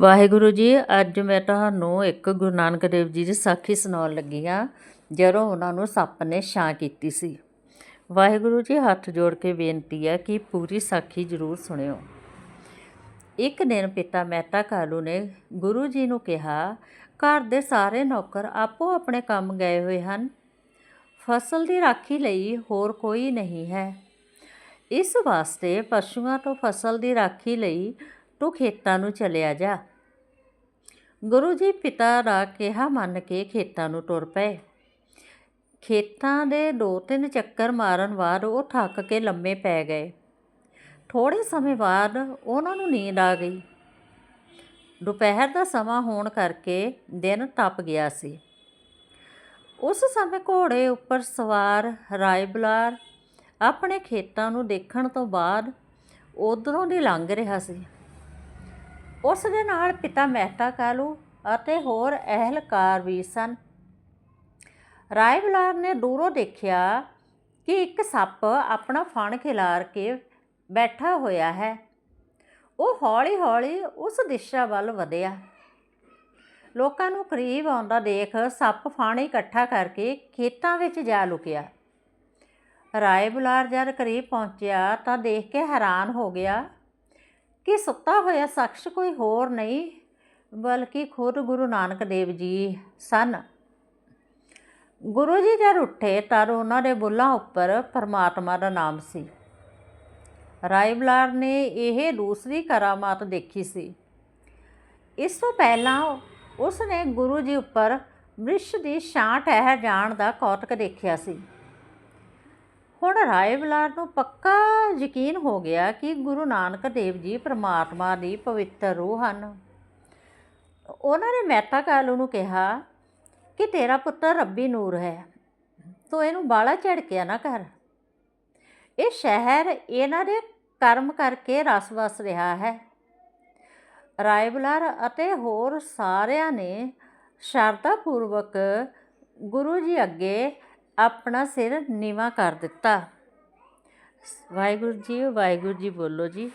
ਵਾਹਿਗੁਰੂ ਜੀ, ਅੱਜ ਮੈਂ ਤੁਹਾਨੂੰ ਇੱਕ ਗੁਰੂ ਨਾਨਕ ਦੇਵ ਜੀ ਦੀ ਸਾਖੀ ਸੁਣਾਉਣ ਲੱਗੀ ਹਾਂ, ਜਦੋਂ ਉਹਨਾਂ ਨੂੰ ਸੱਪ ਨੇ ਛਾਂ ਕੀਤੀ ਸੀ। ਵਾਹਿਗੁਰੂ ਜੀ, ਹੱਥ ਜੋੜ ਕੇ ਬੇਨਤੀ ਹੈ ਕਿ ਪੂਰੀ ਸਾਖੀ ਜ਼ਰੂਰ ਸੁਣਿਓ। ਇੱਕ ਦਿਨ ਪਿਤਾ ਮਹਿਤਾ ਕਾਲੂ ਨੇ ਗੁਰੂ ਜੀ ਨੂੰ ਕਿਹਾ, ਘਰ ਦੇ ਸਾਰੇ ਨੌਕਰ ਆਪੋ ਆਪਣੇ ਕੰਮ ਗਏ ਹੋਏ ਹਨ। ਫਸਲ ਦੀ ਰਾਖੀ ਲਈ ਹੋਰ ਕੋਈ ਨਹੀਂ ਹੈ। ਇਸ ਵਾਸਤੇ ਪਸ਼ੂਆਂ ਤੋਂ ਫਸਲ ਦੀ ਰਾਖੀ ਲਈ ਤੂੰ ਖੇਤਾਂ ਨੂੰ ਚਲਿਆ ਜਾ। ਗੁਰੂ ਜੀ ਪਿਤਾ ਦਾ ਕਿਹਾ ਮੰਨ ਕੇ ਖੇਤਾਂ ਨੂੰ ਤੁਰ ਪਏ। ਖੇਤਾਂ ਦੇ ਦੋ ਤਿੰਨ ਚੱਕਰ ਮਾਰਨ ਬਾਅਦ ਉਹ ਥੱਕ ਕੇ ਲੰਮੇ ਪੈ ਗਏ। ਥੋੜੇ ਸਮੇਂ ਬਾਅਦ ਉਹਨਾਂ ਨੂੰ ਨੀਂਦ ਆ ਗਈ। ਦੁਪਹਿਰ ਦਾ ਸਮਾਂ ਹੋਣ ਕਰਕੇ ਦਿਨ ਟੱਪ ਗਿਆ ਸੀ। ਉਸ ਸਮੇਂ ਘੋੜੇ ਉੱਪਰ ਸਵਾਰ ਰਾਏ ਬੁਲਾਰ ਆਪਣੇ ਖੇਤਾਂ ਨੂੰ ਦੇਖਣ ਤੋਂ ਬਾਅਦ ਉਧਰੋਂ ਦੀ ਲੰਘ ਰਿਹਾ ਸੀ। ਉਸ ਦੇ ਨਾਲ ਪਿਤਾ ਮਹਿਤਾ ਕਾਲੂ ਅਤੇ ਹੋਰ ਅਹਿਲਕਾਰ ਵੀ ਸਨ। ਰਾਏ ਬੁਲਾਰ ਨੇ ਦੂਰੋਂ ਦੇਖਿਆ ਕਿ ਇੱਕ ਸੱਪ ਆਪਣਾ ਫਣ ਖਿਲਾਰ ਕੇ ਬੈਠਾ ਹੋਇਆ ਹੈ। ਉਹ ਹੌਲੀ-ਹੌਲੀ ਉਸ ਦਿਸ਼ਾ ਵੱਲ ਵਧਿਆ। ਲੋਕਾਂ ਨੂੰ ਕਰੀਬ ਆਉਂਦਾ ਦੇਖ ਸੱਪ ਫਣ ਇਕੱਠਾ ਕਰਕੇ ਖੇਤਾਂ ਵਿੱਚ ਜਾ ਲੁਕਿਆ। ਰਾਏ ਬੁਲਾਰ ਜਦ ਕਰੀਬ ਪਹੁੰਚਿਆ ਤਾਂ ਦੇਖ ਕੇ ਹੈਰਾਨ ਹੋ ਗਿਆ ਕਿ ਸੁੱਤਾ ਹੋਇਆ ਸ਼ਖਸ ਕੋਈ ਹੋਰ ਨਹੀਂ, ਬਲਕਿ ਖੁਦ ਗੁਰੂ ਨਾਨਕ ਦੇਵ ਜੀ ਸਨ। ਗੁਰੂ ਜੀ ਜਦ ਉੱਠੇ ਤਾਂ ਉਹਨਾਂ ਦੇ ਬੁੱਲਾਂ ਉੱਪਰ ਪਰਮਾਤਮਾ ਦਾ ਨਾਮ ਸੀ। ਰਾਏ ਬੁਲਾਰ ਨੇ ਇਹ ਦੂਸਰੀ ਕਰਾਮਾਤ ਦੇਖੀ ਸੀ। ਇਸ ਤੋਂ ਪਹਿਲਾਂ ਉਸ ਨੇ ਗੁਰੂ ਜੀ ਉੱਪਰ ਬ੍ਰਿਸ਼ ਦੀ ਛਾਂ ਠਹਿਰ ਜਾਣ ਦਾ ਕੌਤਕ ਦੇਖਿਆ ਸੀ। ਹੁਣ ਰਾਏ ਬੁਲਾਰ ਨੂੰ ਪੱਕਾ ਯਕੀਨ ਹੋ ਗਿਆ ਕਿ ਗੁਰੂ ਨਾਨਕ ਦੇਵ ਜੀ ਪ੍ਰਮਾਤਮਾ ਦੀ ਪਵਿੱਤਰ ਰੂਹ ਹਨ। ਉਹਨਾਂ ਨੇ ਮਹਿਤਾ ਕਾਲੂ ਨੂੰ ਕਿਹਾ ਕਿ ਤੇਰਾ ਪੁੱਤਰ ਰੱਬੀ ਨੂਰ ਹੈ। ਤੂੰ ਇਹਨੂੰ ਬਾਲਾ ਝੜਕਿਆ ਨਾ ਕਰ। ਇਹ ਸ਼ਹਿਰ ਇਹਨਾਂ ਦੇ ਕਰਮ ਕਰਕੇ ਰਸ ਵਸ ਰਿਹਾ ਹੈ। ਰਾਏ ਅਤੇ ਹੋਰ ਸਾਰਿਆਂ ਨੇ ਸ਼ਰਧਾ ਪੂਰਵਕ ਗੁਰੂ ਜੀ ਅੱਗੇ ਆਪਣਾ ਸਿਰ ਨੀਵਾ ਕਰ ਦਿੱਤਾ। ਵਾਹਿਗੁਰੂ ਜੀ ਵਾਹਿਗੁਰੂ ਜੀ ਬੋਲੋ ਜੀ।